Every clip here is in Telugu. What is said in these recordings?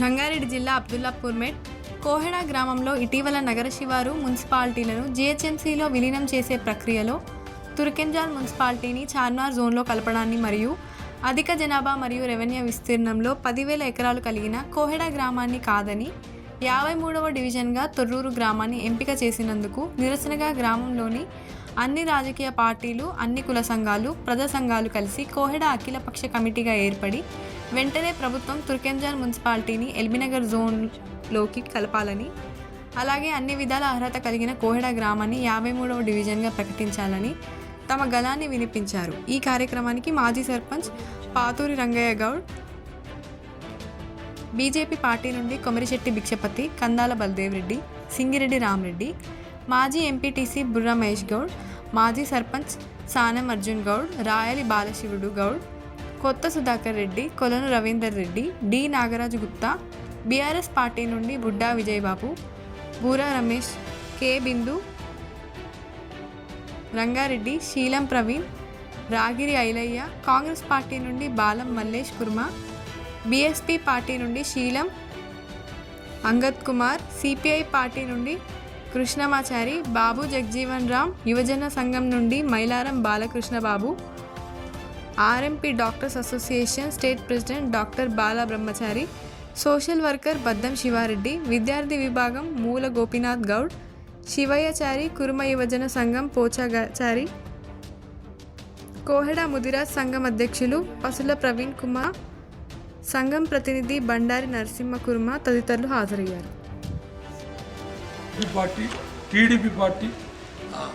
రంగారెడ్డి జిల్లా అబ్దుల్లాపూర్ మెట్ కోహెడా గ్రామంలో ఇటీవల నగర శివారు మున్సిపాలిటీలను జిహెచ్ఎంసీలో విలీనం చేసే ప్రక్రియలో తుర్కెంజాల్ మున్సిపాలిటీని చార్మార్ జోన్లో కలపడాన్ని మరియు అధిక జనాభా మరియు రెవెన్యూ విస్తీర్ణంలో పదివేల ఎకరాలు కలిగిన కోహెడా గ్రామాన్ని కాదని యాభై మూడవ డివిజన్గా తొర్రూరు గ్రామాన్ని ఎంపిక చేసినందుకు నిరసనగా గ్రామంలోని అన్ని రాజకీయ పార్టీలు అన్ని కుల సంఘాలు ప్రజా సంఘాలు కలిసి కోహెడ అఖిలపక్ష కమిటీగా ఏర్పడి వెంటనే ప్రభుత్వం తుర్కెంజాన్ మున్సిపాలిటీని ఎల్బీనగర్ జోన్లోకి కలపాలని అలాగే అన్ని విధాల అర్హత కలిగిన కోహెడ గ్రామాన్ని యాభై మూడవ డివిజన్గా ప్రకటించాలని తమ గలాన్ని వినిపించారు. ఈ కార్యక్రమానికి మాజీ సర్పంచ్ పాతూరి రంగయ్య గౌడ్ బీజేపీ పార్టీ నుండి కొమరిశెట్టి భిక్షపతి కందాల బల్దేవ్ రెడ్డి సింగిరెడ్డి రామరెడ్డి మాజీ ఎంపీటీసీ బుర్రా మహేష్ గౌడ్ మాజీ sarpanch సానం Arjun Goud రాయలి బాలశివుడు Goud Kotha Sudhakar Reddy Kolanu Ravinder Reddy D Nagaraju Gupta BRS party నుండి బుడ్డా విజయబాబు బూరా రమేష్ కే బిందు రంగారెడ్డి శీలం ప్రవీణ్ రాగిరి ఐలయ్య కాంగ్రెస్ పార్టీ నుండి బాలం మల్లేష్ కుర్మ బీఎస్పీ పార్టీ నుండి శీలం అంగద్ కుమార్ సిపిఐ పార్టీ నుండి కృష్ణమాచారి బాబు జగ్జీవన్ రామ్ యువజన సంఘం నుండి Mailaram Balakrishna Babu RMP doctors association state president doctor Bala Brahmachari social worker బద్దం శివారెడ్డి విద్యార్థి విభాగం మూల గోపీనాథ్ గౌడ్ శివయ్యచారి కురుమ యువజన సంఘం పోచాచారి కోహెడ ముదిరాజ్ సంఘం అధ్యక్షులు పసుల ప్రవీణ్ కుమార్ సంఘం ప్రతినిధి బండారి నరసింహ కుర్మ తదితరులు హాజరయ్యారు. పార్టీ టీడీపీ పార్టీ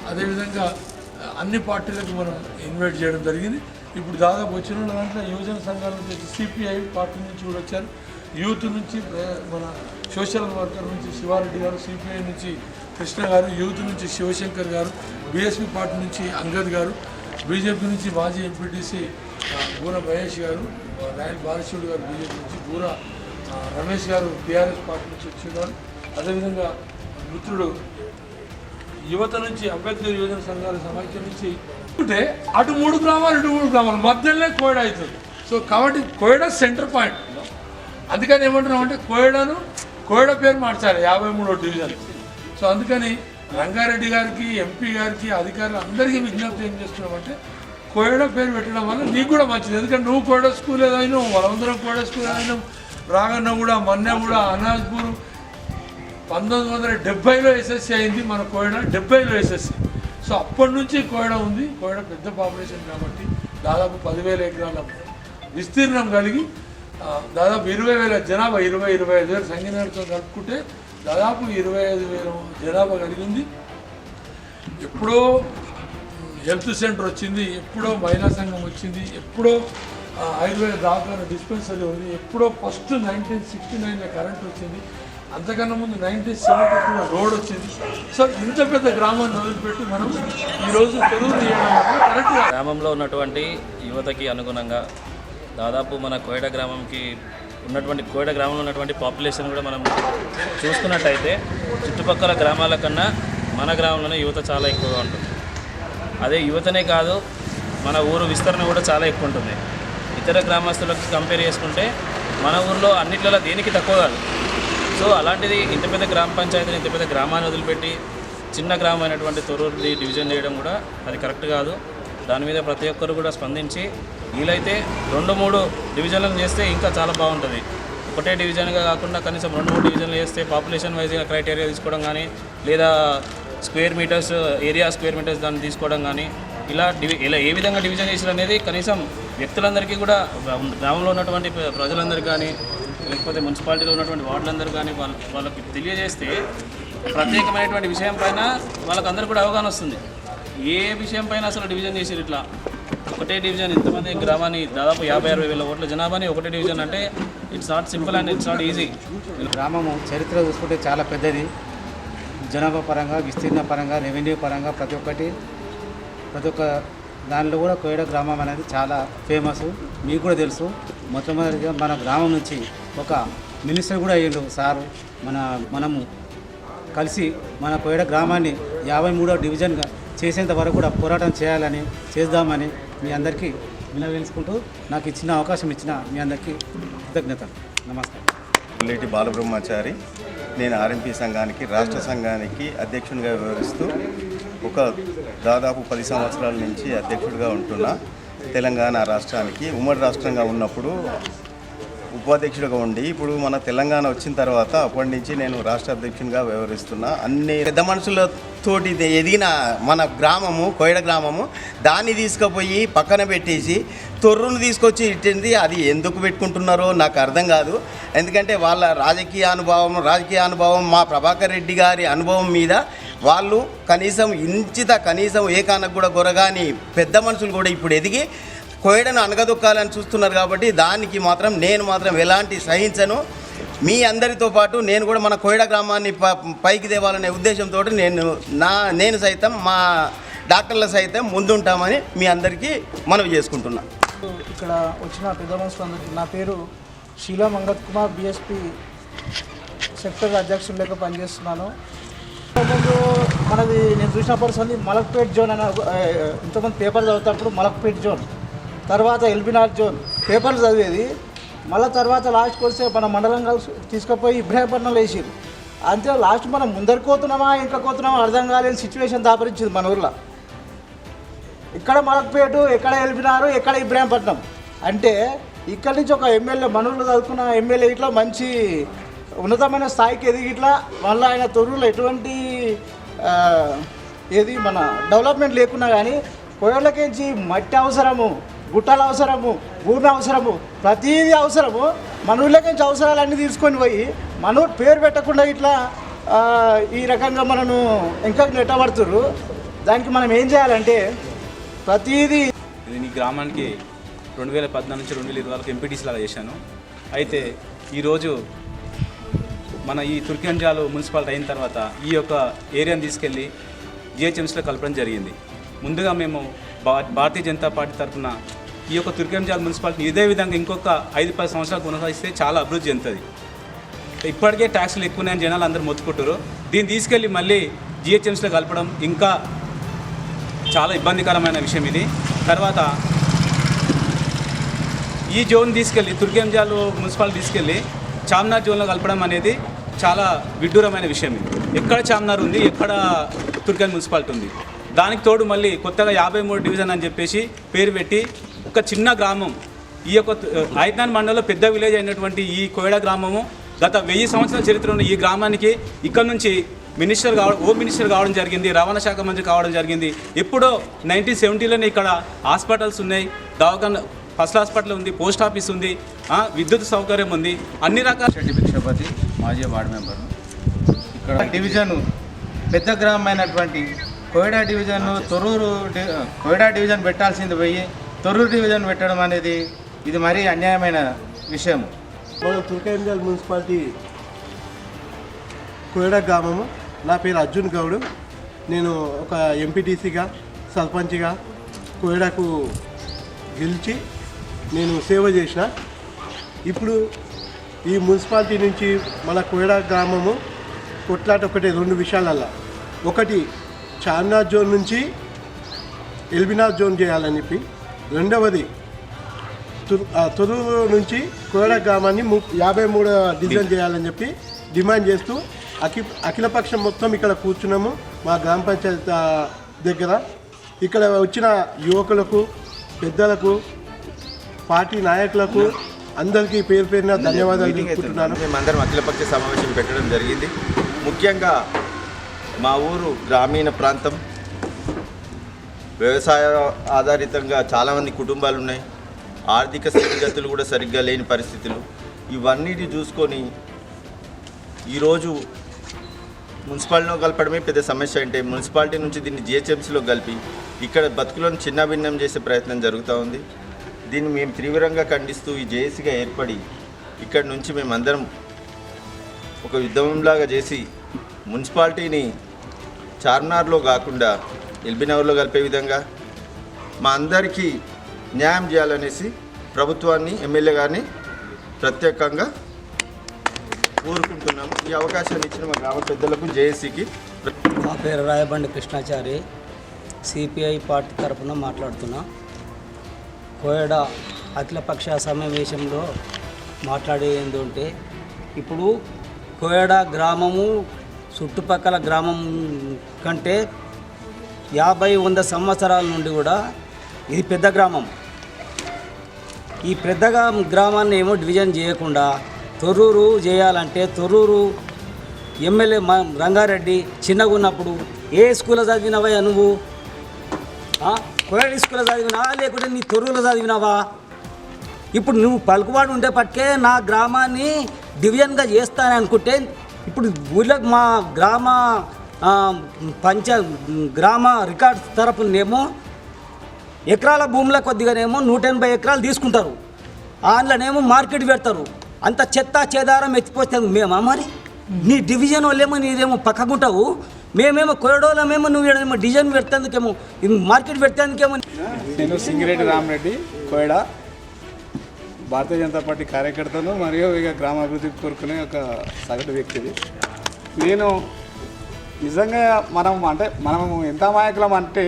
అదేవిధంగా అన్ని పార్టీలకు మనం ఇన్వైట్ చేయడం జరిగింది. ఇప్పుడు దాదాపు వచ్చిన దాంట్లో యువజన సంఘాల నుంచి సిపిఐ పార్టీ నుంచి కూడా వచ్చారు. యూత్ నుంచి మన సోషల్ వర్కర్ నుంచి శివారెడ్డి గారు సిపిఐ నుంచి కృష్ణ గారు యూత్ నుంచి శివశంకర్ గారు బీఎస్పీ పార్టీ నుంచి అంగద్ గారు బీజేపీ నుంచి మాజీ ఎంపీటీసీ బూర మహేష్ గారు రాయల్ బాలశివుడు గారు బీజేపీ నుంచి బూర రమేష్ గారు టీఆర్ఎస్ పార్టీ నుంచి వచ్చిన్నారు అదేవిధంగా మిత్రుడు యువత నుంచి అంబేద్కర్ యువజన సంఘాల సమాఖ్య నుంచి అంటే అటు మూడు గ్రామాలు ఇటు మూడు గ్రామాలు. మధ్యలోనే కోయడ అవుతుంది. సో కాబట్టి కోయడ సెంటర్ పాయింట్. అందుకని ఏమంటున్నాం అంటే కోయడను కోయడ పేరు మార్చాలి యాభై మూడో డివిజన్. సో అందుకని రంగారెడ్డి గారికి ఎంపీ గారికి అధికారులు అందరికీ విజ్ఞప్తి ఏం చేస్తున్నామంటే కోయడ పేరు పెట్టడం వల్ల నీకు కూడా మంచిది. ఎందుకంటే నువ్వు కోయడ స్కూల్ ఏదైనా వాళ్ళందరం కోయడ స్కూల్ ఏదైనా రాగన్న కూడా మన్నె కూడా అనాజ్పూర్ పంతొమ్మిది వందల డెబ్బైలో ఎస్ఎస్సి అయింది మన కోయడ డెబ్బైలో ఎస్ఎస్సి సో అప్పటి నుంచి కోయడ ఉంది కోయడ పెద్ద పాపులేషన్ కాబట్టి దాదాపు పదివేల ఎకరాల విస్తీర్ణం కలిగి దాదాపు ఇరవై వేల జనాభా ఇరవై ఇరవై ఐదు వేల సంగీనాలతో కలుపుకుంటే దాదాపు ఇరవై ఐదు వేల జనాభా కలిగింది ఎప్పుడో హెల్త్ సెంటర్ వచ్చింది ఎప్పుడో మహిళా సంఘం వచ్చింది ఎప్పుడో ఆయుర్వేద దవాఖాన డిస్పెన్సరీ ఉంది ఎప్పుడో ఫస్ట్ నైన్టీన్ సిక్స్టీ నైన్లో కరెంట్ వచ్చింది. అంతకన్నా ముందు నైన్టీన్ సెవెంటీ రోడ్ వచ్చింది. సో ఇంత పెద్ద గ్రామాన్ని వదిలిపెట్టి మనం ఈరోజు తెలుగు తీయడం కరెక్ట్ గ్రామంలో ఉన్నటువంటి యువతకి అనుగుణంగా దాదాపు మన కోయడ గ్రామంకి ఉన్నటువంటి కోయడ గ్రామంలో ఉన్నటువంటి పాపులేషన్ కూడా మనం చూసుకున్నట్టయితే చుట్టుపక్కల గ్రామాల కన్నా మన గ్రామంలోనే యువత చాలా ఎక్కువగా ఉంటుంది. అదే యువతనే కాదు మన ఊరు విస్తరణ కూడా చాలా ఎక్కువ ఉంటుంది. ఇతర గ్రామస్తులకు కంపేర్ చేసుకుంటే మన ఊర్లో అన్నిట్లలో దేనికి తక్కువ కాదు. సో అలాంటిది ఇంత పెద్ద గ్రామ పంచాయతీని ఇంత పెద్ద గ్రామాన్ని వదిలిపెట్టి చిన్న గ్రామం అయినటువంటి తొరూరుది డివిజన్ చేయడం కూడా అది కరెక్ట్ కాదు. దాని మీద ప్రతి ఒక్కరు కూడా స్పందించి వీలైతే రెండు మూడు డివిజన్లను చేస్తే ఇంకా చాలా బాగుంటుంది. ఒకటే డివిజన్గా కాకుండా కనీసం రెండు మూడు డివిజన్లు చేస్తే పాపులేషన్ వైజ్గా క్రైటీరియా తీసుకోవడం కానీ లేదా square meters area square meters దాన్ని తీసుకోవడం కానీ ఇలా డివి ఇలా ఏ విధంగా డివిజన్ చేసిన అనేది కనీసం వ్యక్తులందరికీ కూడా గ్రామంలో ఉన్నటువంటి ప్ర- ప్రజలందరికీ కానీ లేకపోతే మున్సిపాలిటీలో ఉన్నటువంటి వార్డులందరూ కానీ వాళ్ళ వాళ్ళకి తెలియజేస్తే ప్రత్యేకమైనటువంటి విషయం పైన వాళ్ళకందరూ కూడా అవగాహన వస్తుంది. ఏ విషయం పైన అసలు డివిజన్ చేసారు ఇట్లా? ఒకటే డివిజన్ ఇంతమంది గ్రామాన్ని దాదాపు యాభై అరవై వేల ఓట్ల జనాభాని ఒకటే డివిజన్ అంటే it's not simple and it's not easy. గ్రామము చరిత్ర చూసుకుంటే చాలా పెద్దది. జనాభా పరంగా విస్తీర్ణ పరంగా రెవెన్యూ పరంగా ప్రతి ఒక్కటి ప్రతి ఒక్క దానిలో కూడా కోయడ గ్రామం అనేది చాలా ఫేమస్. మీకు కూడా తెలుసు. మొట్టమొదటిగా మన గ్రామం నుంచి ఒక మినిస్టర్ కూడా అయ్యాడు సారు మన మనము కలిసి మన కోయడ గ్రామాన్ని యాభై మూడో డివిజన్గా చేసేంత వరకు కూడా పోరాటం చేయాలని చేద్దామని మీ అందరికీ వినవేసుకుంటూ నాకు ఇచ్చిన అవకాశం ఇచ్చిన మీ అందరికీ కృతజ్ఞతలు. నమస్కారం. లేటి బాలబ్రహ్మచారి నేను ఆర్ఎంపీ సంఘానికి రాష్ట్ర సంఘానికి అధ్యక్షునిగా వ్యవహరిస్తూ ఒక దాదాపు పది సంవత్సరాల నుంచి అధ్యక్షుడిగా ఉంటున్నా. తెలంగాణ రాష్ట్రానికి ఉమ్మడి రాష్ట్రంగా ఉన్నప్పుడు ఉపాధ్యక్షుడిగా ఉండి ఇప్పుడు మన తెలంగాణ వచ్చిన తర్వాత అప్పటి నుంచి నేను రాష్ట్ర అధ్యక్షునిగా వ్యవహరిస్తున్నా. అన్ని పెద్ద మనుషులతోటి ఎదిగిన మన గ్రామము కోయడ గ్రామము దాన్ని తీసుకుపోయి పక్కన పెట్టేసి తొర్రును తీసుకొచ్చి ఇట్టింది. అది ఎందుకు పెట్టుకుంటున్నారో నాకు అర్థం కాదు. ఎందుకంటే వాళ్ళ రాజకీయ అనుభవం రాజకీయ అనుభవం మా ప్రభాకర్ రెడ్డి గారి అనుభవం మీద వాళ్ళు కనీసం ఇంచిత కనీసం ఏకానకు కూడా గొరగాని పెద్ద మనుషులు కూడా ఇప్పుడు ఎదిగి కోయడను అనగదొక్కాలని చూస్తున్నారు కాబట్టి దానికి మాత్రం నేను మాత్రం ఎలాంటి సహించను. మీ అందరితో పాటు నేను కూడా మన కోయడ గ్రామాన్ని పైకి తేవాలనే ఉద్దేశంతో నేను నా నేను సైతం మా డాక్టర్ల సైతం ముందుంటామని మీ అందరికీ మనవి చేసుకుంటున్నా. ఇక్కడ వచ్చిన పెద్ద మనుషులందరికీ నా పేరు షీలా మంగత్ కుమార్ బిఎస్పి సెక్టర్ అధ్యక్షుడు లెక్క పనిచేస్తున్నాను. ముందు మనది నేను చూసిన పరిస్థితి మలక్పేట్ జోన్ అనే ఇంతకుముందు పేపర్ చదువుతున్నప్పుడు మలక్పేట్ జోన్. తర్వాత ఎల్బినార్ జోన్ పేపర్లు చదివేది. మళ్ళీ తర్వాత లాస్ట్కి వస్తే మన మండలం కలిసి తీసుకుపోయి ఇబ్రాహీంపట్నంలో వేసిరు అంతే లాస్ట్ మనం ముందరికి కోతున్నామా ఇంకా కోతున్నామా అర్థం కాలేని సిచ్యువేషన్ దాపరించింది మన ఊర్లో. ఇక్కడ మలక్పేట ఎక్కడ ఎల్బినారు ఎక్కడ ఇబ్రాహీంపట్నం. అంటే ఇక్కడి నుంచి ఒక ఎమ్మెల్యే మనూరులో చదువుకున్న ఎమ్మెల్యే ఇట్లా మంచి ఉన్నతమైన స్థాయికి ఎదిగి ఇట్లా మళ్ళీ ఆయన తొర్రులో ఎటువంటి ఏది మన డెవలప్మెంట్ లేకున్నా కానీ కోయళ్ళకించి మట్టి అవసరము. గుట్టల అవసరము భూమి అవసరము ప్రతిదీ అవసరము. మన ఊళ్ళకించి అవసరాలన్నీ తీసుకొని పోయి మన ఊరు పేరు పెట్టకుండా ఇట్లా ఈ రకంగా మనను ఇంకా నెట్టబడుతురు దానికి మనం ఏం చేయాలంటే ప్రతిదీ నేను ఈ గ్రామానికి రెండు వేల పద్నాలుగు నుంచి రెండు వేల ఇరవై వరకు ఎంపీటీసీ లాగా చేశాను. అయితే ఈరోజు మన ఈ తుర్కింజాలు మున్సిపాలిటీ అయిన తర్వాత ఈ యొక్క ఏరియాను తీసుకెళ్ళి జిహెచ్ఎంసీలో కలపడం జరిగింది. ముందుగా మేము భారతీయ జనతా పార్టీ తరఫున ఈ యొక్క తుర్కింజాల్ మున్సిపాలిటీ ఇదే విధంగా ఇంకొక ఐదు పది సంవత్సరాలు కొనసాగిస్తే చాలా అభివృద్ధి చెందుతుంది. ఇప్పటికే ట్యాక్స్లు ఎక్కువనే జనాలు అందరూ మొత్తుకుంటారు దీన్ని తీసుకెళ్ళి మళ్ళీ జిహెచ్ఎంసీలో కలపడం ఇంకా చాలా ఇబ్బందికరమైన విషయం ఇది. తర్వాత ఈ జోన్ తీసుకెళ్ళి తుర్గంజాలు మున్సిపాలిటీ తీసుకెళ్ళి చామ్నార్ జోన్లో కలపడం అనేది చాలా విడ్డూరమైన విషయం ఇది. ఎక్కడ చామ్నార్ ఉంది ఎక్కడ తుర్గన్ మున్సిపాలిటీ ఉంది? దానికి తోడు మళ్ళీ కొత్తగా యాభై మూడు డివిజన్ అని చెప్పేసి పేరు పెట్టి ఒక చిన్న గ్రామం. ఈ యొక్క ఐట్నాన్ మండలంలో పెద్ద విలేజ్ అయినటువంటి ఈ కోయడ గ్రామము గత వెయ్యి సంవత్సరాల చరిత్ర ఉన్న ఈ గ్రామానికి ఇక్కడ నుంచి మినిస్టర్ కావడం హోమ్ మినిస్టర్ కావడం జరిగింది రవాణా శాఖ మంత్రి కావడం జరిగింది. ఎప్పుడో నైన్టీన్ సెవెంటీలోనే ఇక్కడ హాస్పిటల్స్ ఉన్నాయి దవాఖాన ఫస్ట్ హాస్పిటల్ ఉంది పోస్ట్ ఆఫీస్ ఉంది విద్యుత్ సౌకర్యం ఉంది అన్ని రకాల శెట్టి భిక్షపతి మాజీ వార్డు మెంబర్. ఇక్కడ డివిజన్ పెద్ద గ్రామం అయినటువంటి కోయడా డివిజన్ తొర్రూరు డి- కోయడా డివిజన్ పెట్టాల్సింది పోయి తొర్రూరు డివిజన్ పెట్టడం అనేది ఇది మరీ అన్యాయమైన విషయం. మనం తుర్కేంజల్ మున్సిపాలిటీ కోయడ గ్రామము. నా పేరు అర్జున్ గౌడ్. నేను ఒక ఎంపీటీసీగా సర్పంచ్గా కోయడకు గెలిచి నేను సేవ చేసిన. ఇప్పుడు ఈ మున్సిపాలిటీ నుంచి మన కోయడ గ్రామము కొట్లాట ఒకటి రెండు విషయాలల్లా. ఒకటి చార్మినార్ జోన్ నుంచి ఎల్బినార్ జోన్ చేయాలని చెప్పి. రెండవది తుర్- నుంచి కోయడ గ్రామాన్ని ము- యాభై మూడు డివిజన్ చేయాలని చెప్పి డిమాండ్ చేస్తూ అఖి అఖిలపక్షం మొత్తం ఇక్కడ కూర్చున్నాము మా గ్రామ పంచాయతీ దగ్గర. ఇక్కడ వచ్చిన యువకులకు పెద్దలకు పార్టీ నాయకులకు అందరికీ పేరు పేరున ధన్యవాదాలు తెలుపుకుంటున్నాను. మేమందరం అఖిలపక్ష సమావేశం పెట్టడం జరిగింది. ముఖ్యంగా మా ఊరు గ్రామీణ ప్రాంతం. వ్యవసాయ ఆధారితంగా చాలామంది కుటుంబాలు ఉన్నాయి ఆర్థిక స్థితిగతులు కూడా సరిగ్గా లేని పరిస్థితులు. ఇవన్నిటి చూసుకొని ఈరోజు మున్సిపాలిటీలో కలపడమే పెద్ద సమస్య అంటే మున్సిపాలిటీ నుంచి దీన్ని జిహెచ్ఎంసీలో కలిపి ఇక్కడ బతుకులను చిన్న భిన్నం చేసే ప్రయత్నం జరుగుతూ ఉంది. దీన్ని మేము తీవ్రంగా ఖండిస్తూ ఈ జేఏసీగా ఏర్పడి ఇక్కడ నుంచి మేమందరం ఒక యుద్ధంలాగా చేసి మున్సిపాలిటీని చార్మినార్లో కాకుండా ఎల్బీనగర్లో కలిపే విధంగా మా అందరికీ న్యాయం చేయాలనేసి ప్రభుత్వాన్ని ఎమ్మెల్యే గారిని ప్రత్యేకంగా కోరుకుంటున్నాము. ఈ అవకాశాన్ని ఇచ్చిన మా గ్రామ పెద్దలకు జేఏసీకి నా పేరు రాయబండి కృష్ణాచారి సిపిఐ పార్టీ తరఫున మాట్లాడుతున్నా. కోయడ అఖిలపక్ష సమావేశంలో మాట్లాడేది ఇప్పుడు కోయడ గ్రామము చుట్టుపక్కల గ్రామం కంటే యాభై వంద సంవత్సరాల నుండి కూడా ఇది పెద్ద గ్రామం. ఈ పెద్ద గ్రామాన్ని ఏమో డివిజన్ చేయకుండా తొర్రూరు చేయాలంటే తొర్రూరు ఎమ్మెల్యే రంగారెడ్డి చిన్నగా ఉన్నప్పుడు ఏ స్కూల్లో చదివినవా నువ్వు? ఆ? స్కూల్లో చదివినావా లేకుంటే నీ తొర్రూరులో చదివినావా? ఇప్పుడు నువ్వు పలుకుబాటు ఉండే పట్టుకే నా గ్రామాన్ని డివిజన్గా చేస్తాననుకుంటే ఇప్పుడు ఊళ్ళో మా గ్రామ పంచ గ్రామ రికార్డ్స్ తరపునేమో ఎకరాల భూముల కొద్దిగానేమో నూట ఎనభై ఎకరాలు తీసుకుంటారు. అందులోనేమో మార్కెట్ పెడతారు. అంత చెత్త చేదారం ఎత్తిపోతాం మేమా మరి? నీ డివిజన్ వాళ్ళేమో నీదేమో పక్కకుంటావు. మేమేమో కొరడోళ్ళమేమో నువ్వు ఏమో డివిజన్ పెడతాందుకేమో మార్కెట్ పెడతాందుకేమో నేను సింగిరెడ్డి రామరెడ్డి కోయడ. భారతీయ జనతా పార్టీ కార్యకర్తను మరియు ఇక గ్రామాభివృద్ధి కోరుకునే ఒక సగటు వ్యక్తిది. నేను నిజంగా మనం అంటే మనం ఎంత అమాయకులం అంటే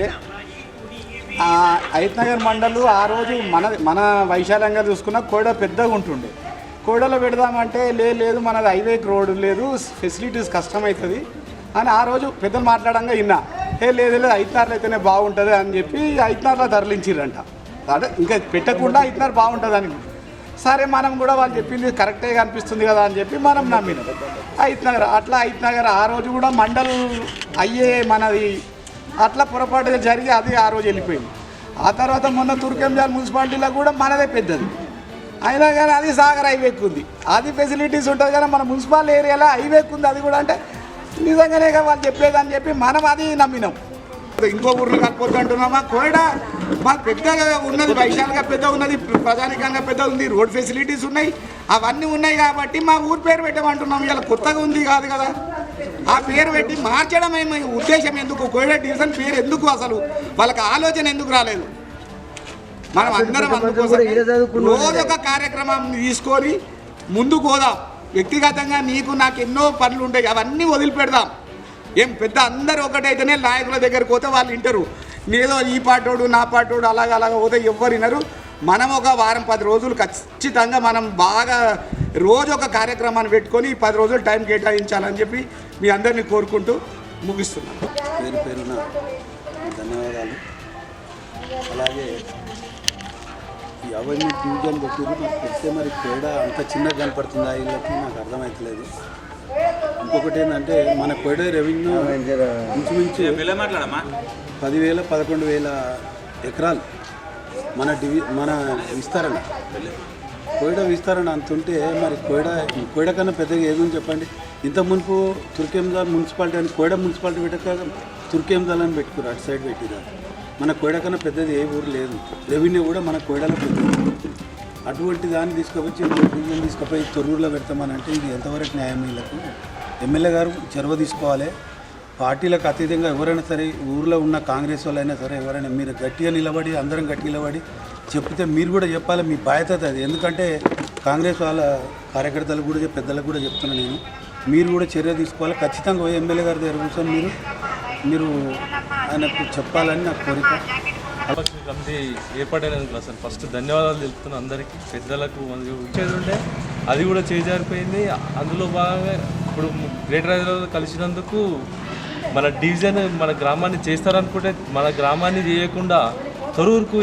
నగర్ మండలు ఆ రోజు మన మన వైశాల్యంగా చూసుకున్న కోడ పెద్దగా ఉంటుండే. కోడలో పెడదామంటే లే లేదు మనది హైవేకి రోడ్డు లేదు ఫెసిలిటీస్ కష్టమవుతుంది అని ఆ రోజు పెద్దలు మాట్లాడంగా విన్నా ఏ లేదు లేదు ఐదున్నరలో అయితేనే బాగుంటుంది అని చెప్పి ఐదున్నరలో తరలించిరంట అంటే ఇంకా పెట్టకుండా ఐదున్నర బాగుంటుంది అని సరే మనం కూడా వాళ్ళు చెప్పింది కరెక్టే అనిపిస్తుంది కదా అని చెప్పి మనం నమ్మినాం. అయితనగర్ అట్లా అయితనగర్ ఆ రోజు కూడా మండల్ అయ్యే మనది అట్లా పొరపాటుగా జరిగి అది ఆ రోజు వెళ్ళిపోయింది. ఆ తర్వాత మొన్న తుర్కెంజాల్ మున్సిపాలిటీలో కూడా మనదే పెద్దది. అయినా కానీ అది సాగర్ హైవేక్ ఉంది. అది ఫెసిలిటీస్ ఉంటుంది కానీ మన మున్సిపల్ ఏరియాలో హైవేక్ ఉంది. అది కూడా అంటే నిజంగానే కదా వాళ్ళు చెప్పేదని చెప్పి మనం అది నమ్మినాం. ఇంకో ఊర్లో కలిపొద్దు అంటున్నామా? కోయడ మాకు పెద్దగా ఉన్నది వైశాల్గా పెద్ద ఉన్నది ప్రజానికంగా పెద్ద ఉంది రోడ్ ఫెసిలిటీస్ ఉన్నాయి అవన్నీ ఉన్నాయి కాబట్టి మా ఊరు పేరు పెట్టమంటున్నాం. ఇలా కొత్తగా ఉంది కాదు కదా. ఆ పేరు పెట్టి మార్చడం ఏమి ఉద్దేశం ఎందుకు? కోయడ డివిజన్ పేరు ఎందుకు అసలు? వాళ్ళకి ఆలోచన ఎందుకు రాలేదు? మనం అందరం అందుకోసం రోజు ఒక కార్యక్రమం తీసుకొని ముందుకు పోదాం. వ్యక్తిగతంగా నీకు నాకు ఎన్నో పనులు ఉంటాయి. అవన్నీ వదిలిపెడదాం. ఏం పెద్ద అందరూ ఒకటైతేనే నాయకుల దగ్గరికి పోతే వాళ్ళు వింటారు. ఏదో ఈ పాటోడు నా పాటోడు అలాగ అలాగ పోతే ఎవ్వరు వినరు. మనం ఒక వారం పది రోజులు ఖచ్చితంగా మనం బాగా రోజు ఒక కార్యక్రమాన్ని పెట్టుకొని పది రోజులు టైం కేటాయించాలని చెప్పి మీ అందరినీ కోరుకుంటూ ముగిస్తున్నాను. పేరు పేరున ధన్యవాదాలు. అలాగే ఈ అవన్నీ ట్యూజన్ పెట్టిరు నాకు పెడితే మరి తేడా అంత చిన్నగా కనపడుతుందా వీళ్ళకి నాకు అర్థమవుతలేదు ఇంకొకటి ఏంటంటే మన కోడ రెవెన్యూ ఇంచుమించు పదివేల పదకొండు వేల ఎకరాలు మన డివి మన విస్తరణ. కోయడ విస్తరణ అంత ఉంటే మరి కోయడ కోయడ కన్నా పెద్దగా ఏదని చెప్పండి? ఇంత మునుపు తుర్కేందాల్ మున్సిపాలిటీ అని కోయడ మున్సిపాలిటీ పెట్టక తుర్కేందాల్ అని పెట్టుకురు అటు సైడ్ పెట్టిరా మన కోయడ కన్నా పెద్దది ఏ ఊరు లేదు. రెవెన్యూ కూడా మన కోయడలో పెద్దది. అటువంటి దాన్ని తీసుకువచ్చి డివిజన్ తీసుకుపోయి తొర్రూరులో పెడతామని అంటే ఇది ఎంతవరకు న్యాయం వీళ్ళకు? ఎమ్మెల్యే గారు చొరవ తీసుకోవాలి. పార్టీలకు అతీతంగా ఎవరైనా సరే ఊర్లో ఉన్న కాంగ్రెస్ వాళ్ళైనా సరే ఎవరైనా మీరు గట్టిగా నిలబడి అందరం గట్టిగా నిలబడి చెప్తే మీరు కూడా చెప్పాలి మీ బాధ్యత అది. ఎందుకంటే కాంగ్రెస్ వాళ్ళ కార్యకర్తలకు కూడా పెద్దలకు కూడా చెప్తున్నాను నేను. మీరు కూడా చర్య తీసుకోవాలి. ఖచ్చితంగా ఎమ్మెల్యే గారి దగ్గర కూర్చొని మీరు మీరు ఆయనకు చెప్పాలని నా కోరిక. కమిటీ ఏర్పాటైనందుకు అసలు. ఫస్ట్ ధన్యవాదాలు తెలుపుతున్నాను అందరికీ పెద్దలకు ఉంటే అది కూడా చేజారిపోయింది. అందులో భాగంగా ఇప్పుడు గ్రేటర్ హైదరాబాద్ కలిసినందుకు మన డివిజన్ మన గ్రామాన్ని చేస్తారనుకుంటే మన గ్రామాన్ని చేయకుండా తొరూరుకు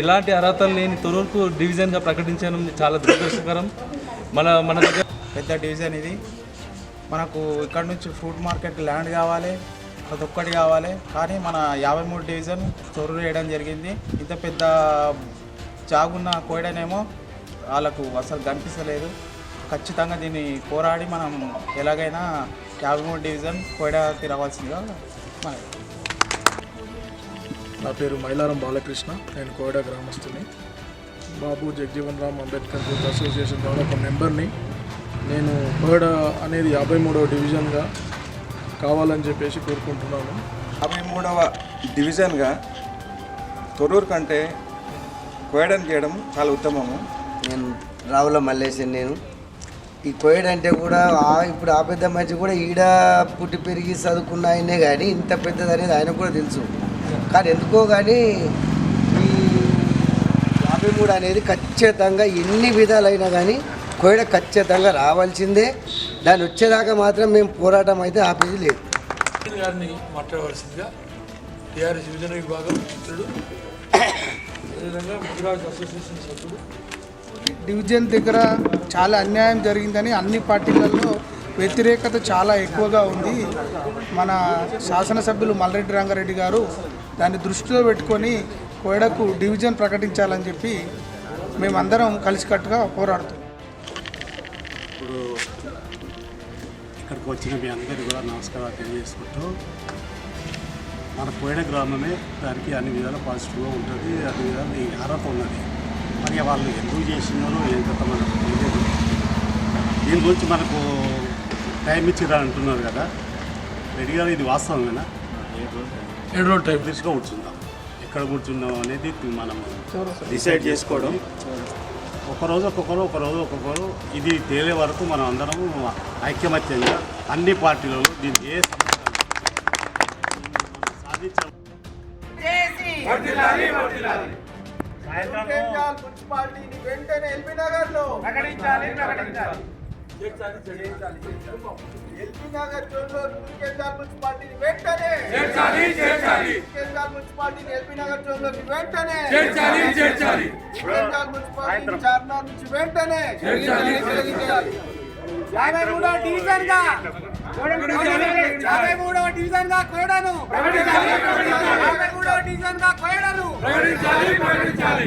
ఎలాంటి అర్హతలు లేని తొరూరుకు డివిజన్గా ప్రకటించడం చాలా దురదృష్టకరం. మన మన దగ్గర పెద్ద డివిజన్ ఇది. మనకు ఇక్కడ నుంచి ఫ్రూట్ మార్కెట్ ల్యాండ్ కావాలి. ప్రతి ఒక్కటి కావాలి. కానీ మన యాభై మూడు డివిజన్ చొరువు వేయడం జరిగింది. ఇంత పెద్ద జాగున్న కోయడనేమో వాళ్ళకు అసలు కనిపించలేదు ఖచ్చితంగా దీన్ని పోరాడి మనం ఎలాగైనా యాభై మూడు డివిజన్ కోయడకి రావాల్సిందిగా నా పేరు మైలారం బాలకృష్ణ. నేను కోయడ గ్రామస్తుని. బాబు జగజీవన్ రామ్ అంబేద్కర్ యూత్ అసోసియేషన్ ద్వారా ఒక మెంబర్ని నేను కోయడ అనేది యాభై మూడవ డివిజన్గా కావాలని చెప్పేసి కోరుకుంటున్నాను యాభై మూడవ డివిజన్గా తొరూరు కంటే కోయడం చేయడం చాలా ఉత్తమము. నేను రావుల మల్లేశన్ నేను. ఈ కోయడ్ అంటే కూడా ఆ- ఇప్పుడు ఆ పెద్ద మనిషి కూడా ఈడ పుట్టి పెరిగి చదువుకున్న ఆయనే కానీ ఇంత పెద్దది అనేది ఆయన కూడా తెలుసు. కానీ ఎందుకో కానీ ఈ యాభై మూడు అనేది ఖచ్చితంగా ఎన్ని విధాలైనా కానీ కోయడ ఖచ్చితంగా రావాల్సిందే. దాన్ని వచ్చేదాకా మాత్రం మేము పోరాటం అయితే ఆపేది లేదు. గారిని మాట్లాడవలసిందిగా టీఆర్ఎస్ యువజన విభాగం మిత్రుడు అదేవిధంగా ముదిరాజ్ అసోసియేషన్ సభ్యుడు. డివిజన్ దగ్గర చాలా అన్యాయం జరిగిందని అన్ని పార్టీలలో వ్యతిరేకత చాలా ఎక్కువగా ఉంది. మన శాసనసభ్యులు మల్రెడ్డి రంగారెడ్డి గారు దాన్ని దృష్టిలో పెట్టుకొని కోయడకు డివిజన్ ప్రకటించాలని చెప్పి మేమందరం కలిసికట్టుగా పోరాడుతున్నాం. వచ్చిన మీ అందరికీ కూడా నమస్కారాలు తెలియజేసుకుంటూ మన కోయడ గ్రామమే దానికి అన్ని విధాలు పాజిటివ్గా ఉంటుంది అన్ని విధాలు ఈ అర్హత ఉన్నది. మరి వాళ్ళు ఎందుకు చేసినారో ఏం కథ మనకు తెలియదు. దీని గురించి మనకు టైం ఇచ్చిరా అంటున్నారు కదా. రెడ్డి గారు ఇది వాస్తవమేనా? ఏడు రోజులు టైం. దృష్టిగా కూర్చుందాం? ఎక్కడ కూర్చుందాం అనేది మనం డిసైడ్ చేసుకోవడం. ఒకరోజు ఒక్కొక్కరు ఒకరోజు ఒక్కొక్కరు ఇది తేలే వరకు మనం అందరం ఐక్యమత్యంగా అన్ని పార్టీలలో దీనికి ఏ మున్సిపాలిటీని వెంటనే ఎల్బీ నగర్లో ప్రకటించాలి ప్రకటించాలి ఎల్బీ నగర్ కేంద్రాల మున్సిపాలిటీని వెంటనే చేర్చాలి, చేర్చాలి. కేంద్రాల మున్సిపాలిటీని ఎల్బీ నగర్ వెంటనే చేర్చాలి, చేర్చాలి. కేంద్రాల మున్సిపాలిటీని చార్మినార్ నుంచి వెంటనే చేర్చాలి. యాభై మూడవ డివిజన్గా యాభై మూడవ డివిజన్గా కోయడాను యాభై మూడవ డివిజన్గా కోయడాను. ప్రకటించాలి ప్రకటించాలి.